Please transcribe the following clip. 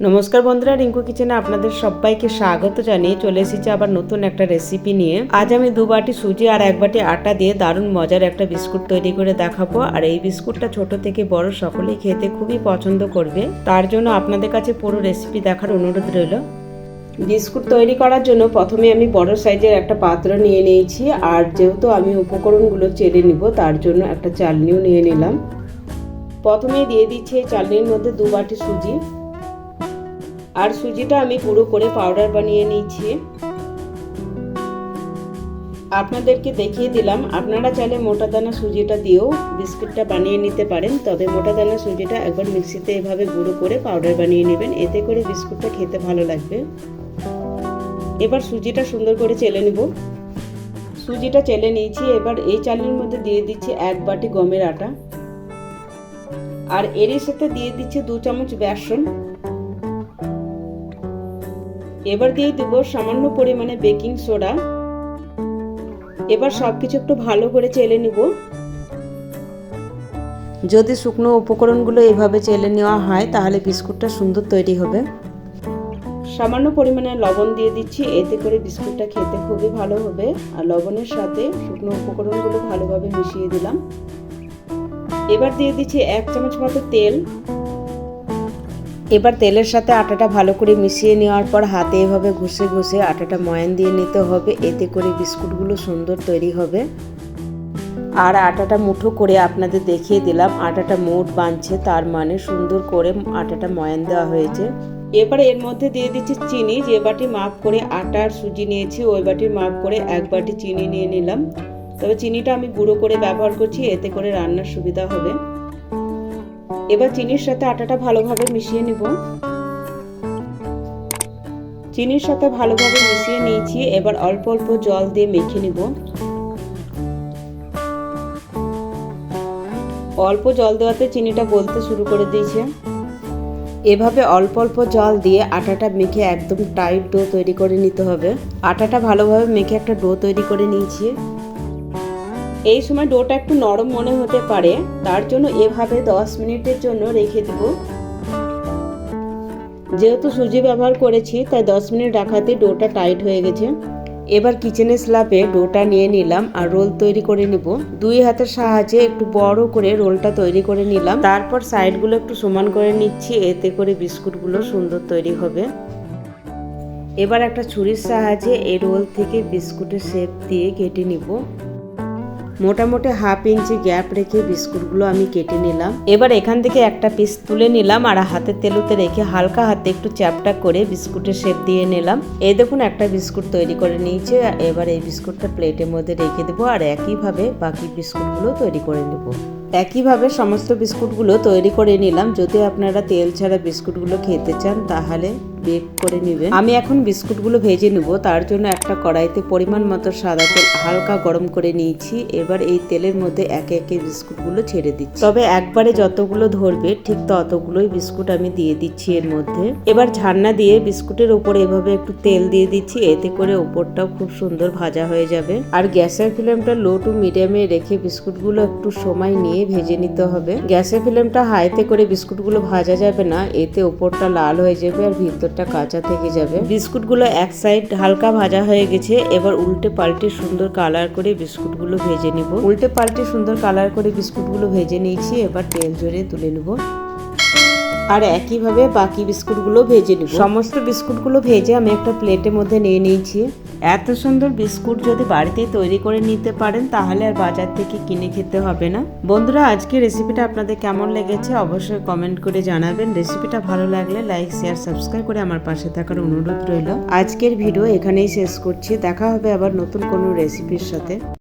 নমস্কার বন্ধুরা, রিঙ্কু কিচেনে আপনাদের সবাইকে স্বাগত জানিয়ে চলে এসেছি আবার নতুন একটা রেসিপি নিয়ে। আজ আমি দু বাটি সুজি আর এক বাটি আটা দিয়ে দারুণ মজার একটা বিস্কুট তৈরি করে দেখাবো। আর এই বিস্কুটটা ছোট থেকে বড় সকলেই খেতে খুবই পছন্দ করবে। তার জন্য আপনাদের কাছে পুরো রেসিপি দেখার অনুরোধ রইল। বিস্কুট তৈরি করার জন্য প্রথমে আমি বড় সাইজের একটা পাত্র নিয়ে নিয়েছি। আর যেহেতু আমি উপকরণগুলো চেলে নিব, তার জন্য একটা চালনিও নিয়ে নিলাম। প্রথমে দিয়ে দিচ্ছি এই চালনির মধ্যে দু বাটি সুজি। আর সুজিটা আমি গুঁড়ো করে পাউডার বানিয়ে নিয়েছি আপনাদেরকে দেখিয়ে দিলাম, আপনারা চাইলে মোটা দানা সুজিটা দিয়েও বিস্কুটটা বানিয়ে নিতে পারেন, তবে মোটা দানা সুজিটা একবার মিক্সিতে এভাবে গুঁড়ো করে পাউডার বানিয়ে নেবেন, এতে করে বিস্কুটটা খেতে ভালো লাগবে। এবার সুজিটা সুন্দর করে চেলে নেব। সুজিটা চেলে নিয়েছি, এবার এই চালের মধ্যে দিয়ে দিচ্ছি এক বাটি গমের আটা। আর এরই সাথে দিয়ে দিচ্ছি দু চামচ বেসন। এবার দিয়ে দেব সামান্য পরিমাণে বেকিং সোডা। এবার সবকিছু একটু ভালো করে চেলে নিব। যদি শুকনো উপকরণগুলো এভাবে চেলে নেওয়া হয়, তাহলে বিস্কুটটা সুন্দর তৈরি হবে। সামান্য পরিমাণে লবণ দিয়ে দিচ্ছি, এতে করে বিস্কুটটা খেতে খুবই ভালো হবে। আর লবণের সাথে শুকনো উপকরণগুলো ভালোভাবে মিশিয়ে দিলাম। এবার দিয়ে দিচ্ছি এক চামচ মতো তেল। এবার তেলের সাথে আটাটা ভালো করে মিশিয়ে নেওয়ার পর হাতে এভাবে ঘষে ঘষে আটাটা ময়ান দিয়ে নিতে হবে। এতে করে বিস্কুটগুলো সুন্দর তৈরি হবে। আর আটাটা মুঠো করে আপনাদের দেখিয়ে দিলাম, আটাটা মোট বাঁধছে তার মানে সুন্দর করে আটাটা ময়ান দেওয়া হয়েছে। এবার এর মধ্যে দিয়ে দিচ্ছি চিনি, যে বাটি মাপ করে আটার সুজি নিয়েছি, ওই বাটির মাপ করে এক বাটি চিনি নিয়ে নিলাম। তবে চিনিটা আমি গুঁড়ো করে ব্যবহার করছি, এতে করে রান্নার সুবিধা হবে। এবার চিনির সাথে আটাটা ভালোভাবে মিশিয়ে নিব। চিনির সাথে ভালোভাবে মিশিয়ে নিয়েছি, এবার অল্প অল্প জল দিয়ে মেখে নিব। অল্প জল দেওয়াতে চিনিটা গলতে শুরু করে দিয়েছে। এভাবে অল্প অল্প জল দিয়ে আটাটা মেখে একদম টাইট ডো তৈরি করে নিতে হবে। আটাটা ভালোভাবে মেখে একটা ডো তৈরি করে নিয়েছি। এই সময় ডোটা একটু নরম মনে হতে পারে, তার জন্য এভাবে 10 মিনিটের জন্য রেখে দেব। যেহেতু সুজি ব্যবহার করেছি, তাই 10 মিনিট রাখাতে ডোটা টাইট হয়ে গেছে। এবার কিচেনের স্ল্যাপে ডোটা নিয়ে নিলাম আর রোল তৈরি করে নিব। দুই হাতের সাহায্যে একটু বড় করে রোলটা তৈরি করে নিলাম। তারপর সাইডগুলো একটু সমান করে নিচ্ছি, এতে করে বিস্কুটগুলো সুন্দর তৈরি হবে। এবার একটা ছুরির সাহায্যে এই রোল থেকে বিস্কুটের শেপ দিয়ে কেটে নিব। মোটামুটি হাফ ইঞ্চি গ্যাপ রেখে বিস্কুটগুলো আমি কেটে নিলাম। এবার এখান থেকে একটা পিস তুলে নিলাম আর হাতের তেলুতে রেখে হালকা হাতে একটু চ্যাপটা করে বিস্কুটের শেপ দিয়ে নিলাম। এই দেখুন, একটা বিস্কুট তৈরি করে নিয়েছে। এবার এই বিস্কুটটা প্লেটের মধ্যে রেখে দেবো আর একইভাবে বাকি বিস্কুটগুলো তৈরি করে নেব। একইভাবে সমস্ত বিস্কুটগুলো তৈরি করে নিলাম। যদি আপনারা তেল ছাড়া বিস্কুটগুলো খেতে চান, তাহলে বেক করে নেবেন। আমি এখন বিস্কুটগুলো ভেজে নেব। তার জন্য একটা কড়াইতে পরিমাণ মতো সাদা তেল হালকা গরম করে নিয়েছি। এবার এই তেলের মধ্যে একে একে বিস্কুটগুলো ছেড়ে দিচ্ছি। তবে একবারে যতগুলো ধরবে, ঠিক ততগুলোই বিস্কুট আমি দিয়ে দিচ্ছি এর মধ্যে। এবার ঝান্না দিয়ে বিস্কুটের উপরে এভাবে একটু তেল দিয়ে দিচ্ছি। এতে করে উপরটাও খুব সুন্দর ভাজা হয়ে যাবে। আর গ্যাসের ফ্লেমটা লো টু মিডিয়ামে রেখে বিস্কুটগুলো একটু সময় নিয়ে ভেজে নিতে হবে। গ্যাসের ফ্লেমটা হাইতে করে বিস্কুটগুলো ভাজা যাবে না। এতে উপরটা লাল হয়ে যাবে আর ভিতরটা কাঁচা থেকে যাবে। বিস্কুটগুলো এক সাইড হালকা ভাজা হয়ে গেছে, এবার উল্টে পাল্টে সুন্দর কালার করে বিস্কুটগুলো ভেজে নিব। উল্টে পাল্টে সুন্দর কালার করে বিস্কুটগুলো ভেজে নিয়েছি, এবার তেল ঝরিয়ে তুলে নেব। আর একইভাবে বাকি বিস্কুটগুলো ভেজে নেব। সমস্ত বিস্কুটগুলো ভেজে আমি একটা প্লেটের মধ্যে নিয়ে নিয়েছি। এত সুন্দর বিস্কুট যদি বাড়িতে তৈরি করে নিতে পারেন, তাহলে আর বাজার থেকে কিনে খেতে হবে না। বন্ধুরা আজকে রেসিপিটা আপনাদের কেমন লেগেছে অবশ্যই কমেন্ট করে জানাবেন। রেসিপিটা ভালো লাগলে লাইক শেয়ার সাবস্ক্রাইব করে আমার পাশে থাকার অনুরোধ রইল। আজকের ভিডিও এখানেই শেষ করছি। দেখা হবে আবার নতুন কোনো রেসিপির সাথে।